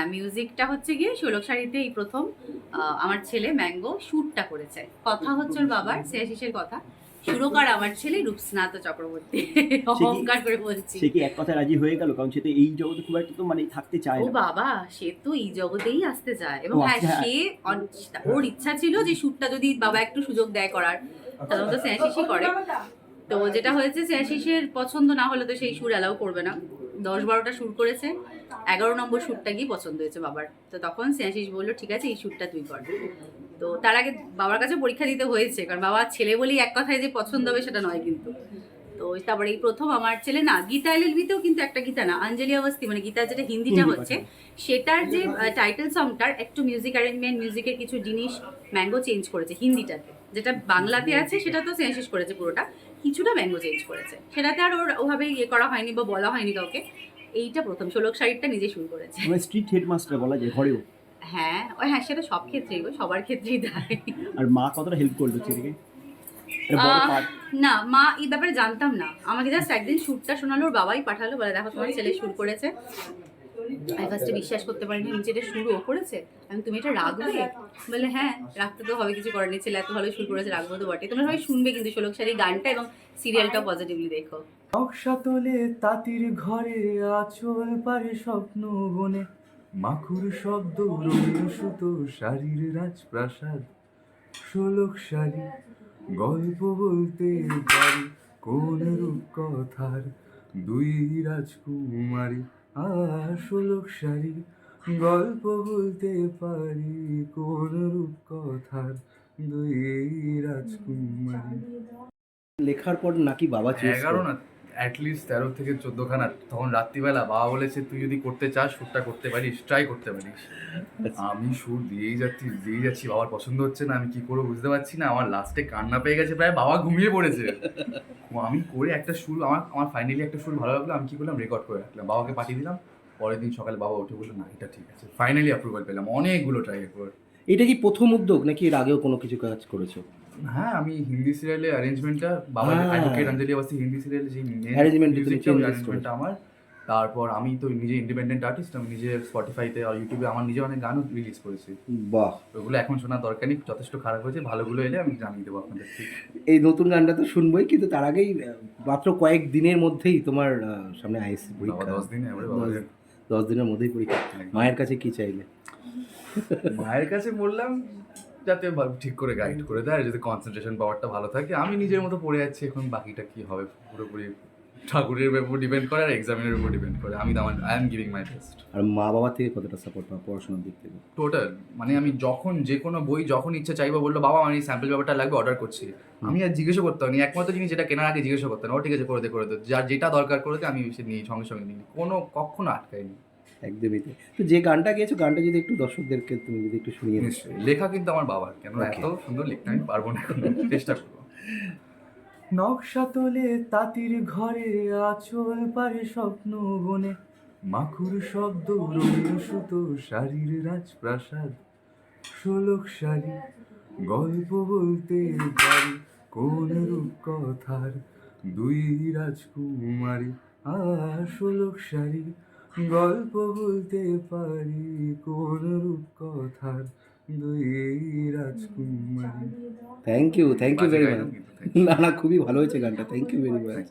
হ্যাঁ মিউজিকটা হচ্ছে গিয়ে ষোলক শাড়িতে এই প্রথম আমার ছেলে ম্যাঙ্গো শ্যুটটা করেছে। কথা হচ্ছে ওর বাবার শেষের কথা। সুরকার আমার ছেলে রূপস্নাত চক্রবর্তী। অহংকার করে বলছি। সে কি এক কথা রাজি হয়ে গেল? কারণ সে তো এই জগতে খুব একটা তো মানে থাকতে চায় ও বাবা সে তো এই জগতেই আসতে চায়। এবং হ্যাঁ আচ্ছা। সে ওর ইচ্ছা ছিল যে শ্যুটটা যদি বাবা একটু সুযোগ দেয় করার। সাধারণত স্যাশিসই করে। তো যেটা হয়েছে স্যাশিসের পছন্দ না হলে তো সেই সুর অ্যালাউ করবে না। দশ বারোটা সুর করেছে এগারো নম্বর সুরটা গিয়ে পছন্দ হয়েছে বাবার। তো তখন স্যাশিস বলল ঠিক আছে এই সুরটা তুই কর। তো তার আগে বাবার কাছে পরীক্ষা দিতে হয়েছে কারণ বাবা ছেলে বলেই এক কথায় যে পছন্দ হবে সেটা নয় কিন্তু। তো তারপরে এই প্রথম আমার ছেলে না গীতা এলএলবিতেও কিন্তু একটা গীতা না অঞ্জলি অবস্থি মানে গীতা যেটা হিন্দিটা হচ্ছে সেটার যে টাইটেল সংটার একটু মিউজিক অ্যারেঞ্জমেন্ট মিউজিকের কিছু জিনিস ম্যাঙ্গো চেঞ্জ করেছে হিন্দিটাতে যেটা বাংলাতে আছে সেটা তো শেষ করেছে পুরোটা কিছুটা ব্যঙ্গ চেঞ্জ করেছে। সেটাতে আর ওর ওভাবে ইয়ে করা হয়নি বা বলা হয়নি কাউকে। এইটা প্রথম ষোলক শাড়িটা নিজে শুরু করেছে। মানে স্ট্রিট হেডমাস্টার বলা যায় ঘরেও? হ্যাঁ ও হ্যাঁ সেটা সব ক্ষেত্রেই সবার ক্ষেত্রেই দেয় আর মা কতটা হেল্প করল ছেলেকে না মা এই ব্যাপারে জানতাম না। আমাকে জাস্ট একদিন শ্যুটটা শোনালো ওর বাবাই পাঠালো বলে দেখো তোমার ছেলে শুট করেছে। আমি ফার্স্টে বিশ্বাস করতে পারিনি নিচে এটা শুরু করেছে আমি তুমি এটা রাখবে বলে হ্যাঁ রাখতে তো হবে কিছু করার নেই ছেলে এত ভালো শুরু করেছে রাখব তো বটে তোমরা সবাই শুনবে কিন্তু শাড়ি গানটা এবং সিরিয়ালটা পজিটিভলি দেখো। নকশা তোলে তাঁতির ঘরে আচল পারে স্বপ্ন বনে। মাখুর শব্দ সুতো শাড়ির রাজপ্রাসাদ। ষোলক শাড়ি গল্প বলতে পারি কোন রূপ কথার দুই রাজকুমারী ষোলক শাড়ি গল্প বলতে পারি কোন রূপ কথার দুই রাজকুমারী। লেখার পর নাকি বাবা এগারো না অ্যাটলিস্ট তেরো থেকে চোদ্দ খানা তখন রাত্রিবেলা বাবা বলেছে তুই যদি করতে চাস শ্যুটটা করতে পারিস ট্রাই করতে পারিস। আচ্ছা। আমি সুর দিয়েই যাচ্ছি দিয়েই যাচ্ছি বাবার পছন্দ হচ্ছে না আমি কি করব বুঝতে পারছি না আমার লাস্টে কান্না পেয়ে গেছে প্রায় বাবা ঘুমিয়ে পড়েছে। আমি করে একটা সুর আমার আমার ফাইনালি একটা সুর ভালো লাগল আমি কি করলাম রেকর্ড করে রাখলাম। বাবাকে পাঠিয়ে দিলাম পরের দিন সকালে বাবা উঠে বলল না এটা ঠিক আছে। ফাইনালি অ্যাপ্রুভাল পেলাম অনেকগুলো ট্রাই করে এটা কি প্রথম উদ্যোগ নাকি এর আগেও কোনো কিছু কাজ করেছ? হ্যাঁ আমি হিন্দি সিরিয়ালে অ্যারেঞ্জমেন্টটা বাবা। অ্যাডভোকেট অঞ্জলি অবস্থি হিন্দি সিরিয়ালে যে Arrangement টা অ্যারেঞ্জমেন্টটা আমার। তারপর আমি তো নিজে ইন্ডিপেন্ডেন্ট আর্টিস্ট আমি নিজে স্পটিফাইতে আর ইউটিউবে আমার নিজে অনেক গানও রিলিজ করেছি। বাহ। ওগুলো এখন শোনার দরকার নেই যথেষ্ট খারাপ হয়েছে ভালোগুলো এলে আমি জানিয়ে দেবো আপনাদের এই নতুন গানটা তো শুনবোই কিন্তু তার আগেই মাত্র কয়েক দিনের মধ্যেই তোমার সামনে পরীক্ষা। দশ দিনে দশ- দিনের মধ্যেই পরীক্ষা মায়ের কাছে কি চাইলে? মায়ের কাছে বললাম, যাতে ঠিক করে গাইড করে দেয় যদি যাতে কনসেন্ট্রেশন পাওয়ারটা ভালো থাকে। আমি নিজের মতো পড়ে যাচ্ছি এখন বাকিটা কি হবে? পুরোপুরি ঠাকুরের উপর ডিপেন্ড করে আর এক্সামিনের উপর ডিপেন্ড করে। আমি আমার I am giving my best আর মা বাবা থেকে কতটা সাপোর্ট পাও পড়াশোনার দিক থেকে? টোটাল মানে আমি যখন যে কোনো বই যখন ইচ্ছা চাইব বলল বাবা আমার এই স্যাম্পল ব্যাপারটা লাগবে অর্ডার করছি। আমি আর জিজ্ঞাসা করতে হয়নি একমাত্র জিনিস যেটা কেনার আগে জিজ্ঞাসা করতে না ও ঠিক আছে করে দে করে দে। যার যেটা দরকার করে দে আমি সে নিই সঙ্গে সঙ্গে নিই কোনো কখনো আটকাইনি একদমই তাই। তো যে গানটা গেয়েছো গানটা যদি একটু দর্শকদেরকে তুমি যদি একটু শুনিয়ে লেখা কিন্তু আমার বাবার। কেন এত সুন্দর লিখতে আমি পারব না চেষ্টা করব। নকশা তোলে তাঁতির ঘরে, আচল পারে স্বপ্ন বনে। মাখুর শব্দ রইল সুতো, শাড়ির রাজপ্রাসাদ। ষোলক শাড়ি, গল্প বলতে পারি, কোন রূপ কথার দুই রাজকুমারী। আর ষোলক শাড়ি, গল্প বলতে পারি, কোন রূপ কথার thank you thank you very much. না না খুবই ভালো হয়েছে গানটা থ্যাংক ইউ ভেরি মাচ